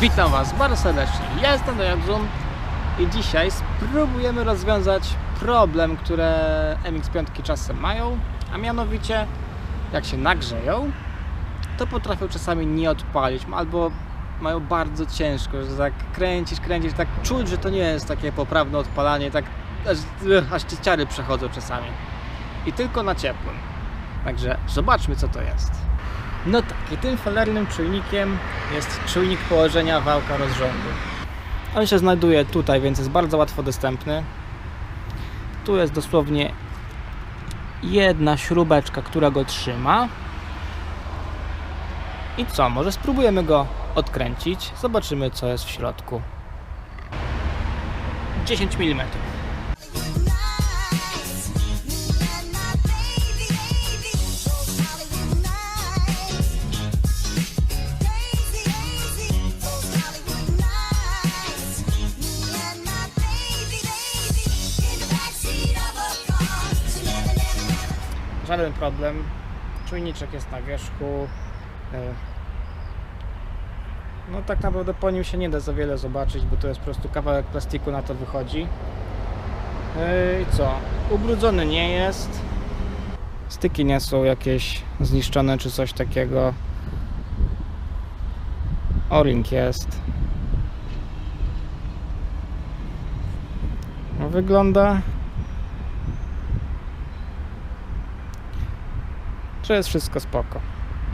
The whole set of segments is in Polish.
Witam Was bardzo serdecznie. Ja jestem Dojadzum i dzisiaj spróbujemy rozwiązać problem, które MX-5 czasem mają, a mianowicie jak się nagrzeją, to potrafią czasami nie odpalić albo mają bardzo ciężko, że tak kręcisz, kręcisz, tak czuć, że to nie jest takie poprawne odpalanie, tak aż, aż ci ciary przechodzą czasami. I tylko na ciepłym. Także zobaczmy co to jest. No tak, i tym falernym czujnikiem jest czujnik położenia wałka rozrządu. On się znajduje tutaj, więc jest bardzo łatwo dostępny. Tu jest dosłownie jedna śrubeczka, która go trzyma. I co? Może spróbujemy go odkręcić. Zobaczymy, co jest w środku. 10 mm. Żaden problem. Czujniczek jest na wierzchu. E, No tak naprawdę po nim się nie da za wiele zobaczyć, bo to jest po prostu kawałek plastiku na to wychodzi. E, I co? Ubrudzony nie jest. Styki nie są jakieś zniszczone czy coś takiego. O-ring jest. No, Wygląda że jest wszystko spoko.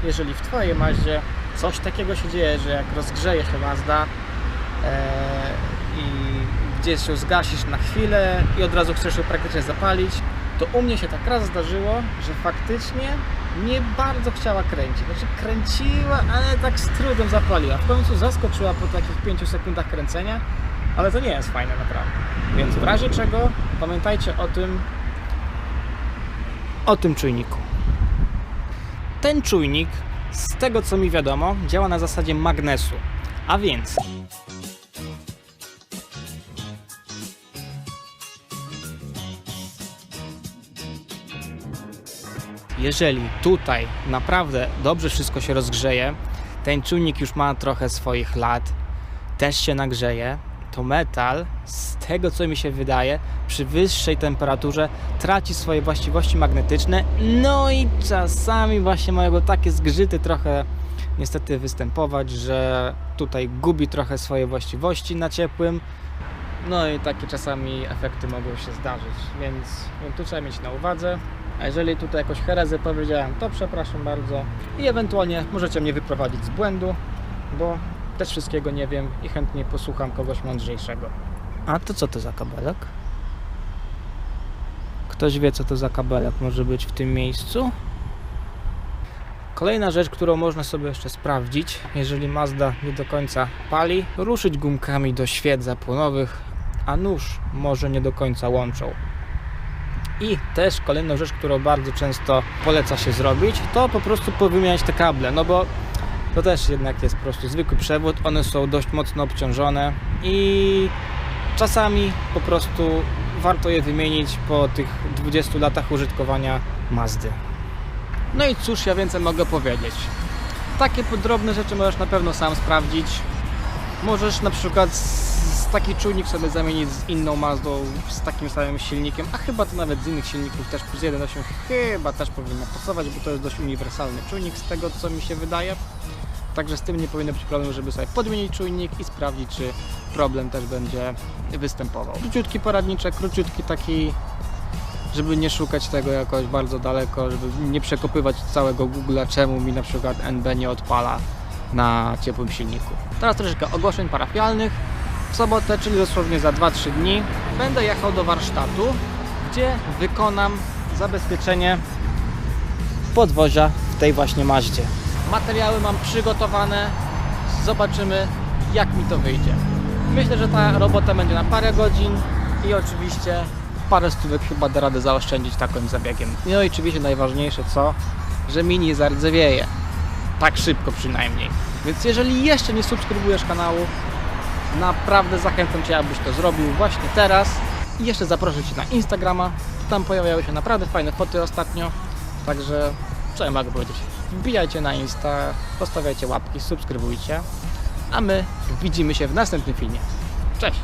Jeżeli w Twojej Mazdzie coś takiego się dzieje, że jak rozgrzeje się Mazda e, i gdzieś się zgasisz na chwilę i od razu chcesz ją praktycznie zapalić, to u mnie się tak raz zdarzyło, że faktycznie nie bardzo chciała kręcić. Znaczy kręciła, ale tak z trudem zapaliła. W końcu zaskoczyła po takich 5 sekundach kręcenia, ale to nie jest fajne naprawdę. Więc w razie czego pamiętajcie o tym, o tym czujniku. Ten czujnik, z tego co mi wiadomo, działa na zasadzie magnesu. A więc. Jeżeli tutaj naprawdę dobrze wszystko się rozgrzeje, ten czujnik już ma trochę swoich lat, też się nagrzeje, to metal, z tego co mi się wydaje, przy wyższej temperaturze traci swoje właściwości magnetyczne, no i czasami właśnie mają go takie zgrzyty trochę niestety występować, że tutaj gubi trochę swoje właściwości na ciepłym. No i takie czasami efekty mogą się zdarzyć, więc, tu trzeba mieć na uwadze. A jeżeli tutaj jakąś herezję powiedziałem, to przepraszam bardzo i ewentualnie możecie mnie wyprowadzić z błędu, bo też wszystkiego nie wiem i chętnie posłucham kogoś mądrzejszego. A to co to za kabelek? Ktoś wie, co to za kabelek może być w tym miejscu? Kolejna rzecz, którą można sobie jeszcze sprawdzić, jeżeli Mazda nie do końca pali, ruszyć gumkami do świec zapłonowych, a nóż może nie do końca łączą. I też kolejną rzecz, którą bardzo często poleca się zrobić, to po prostu powymieniać te kable, no bo to też jednak jest po prostu zwykły przewód, one są dość mocno obciążone i czasami po prostu warto je wymienić po tych 20 latach użytkowania Mazdy. No i cóż ja więcej mogę powiedzieć. Takie podrobne rzeczy możesz na pewno sam sprawdzić. Możesz na przykład taki czujnik sobie zamienić z inną Mazdą, z takim samym silnikiem, a chyba to nawet z innych silników też plus 1.8 chyba też powinno pasować, bo to jest dość uniwersalny czujnik z tego co mi się wydaje. Także z tym nie powinno być problemu, żeby sobie podmienić czujnik i sprawdzić, czy problem też będzie występował. Króciutki poradniczek, króciutki taki, żeby nie szukać tego jakoś bardzo daleko, żeby nie przekopywać całego Google'a, czemu mi na przykład NB nie odpala na ciepłym silniku. Teraz troszeczkę ogłoszeń parafialnych. W sobotę, czyli dosłownie za 2-3 dni, będę jechał do warsztatu, gdzie wykonam zabezpieczenie podwozia w tej właśnie maździe. Materiały mam przygotowane, zobaczymy jak mi to wyjdzie. Myślę, że ta robota będzie na parę godzin i oczywiście parę stówek chyba da radę zaoszczędzić takim zabiegiem. No i oczywiście najważniejsze co, że mi nie zardzewieje. Tak szybko przynajmniej. Więc jeżeli jeszcze nie subskrybujesz kanału, naprawdę zachęcam Cię, abyś to zrobił właśnie teraz. I jeszcze zaproszę Cię na Instagrama. Tam pojawiały się naprawdę fajne foty ostatnio. Także co ja mogę powiedzieć? Wbijajcie na Insta, postawiajcie łapki, subskrybujcie. a my widzimy się w następnym filmie. Cześć!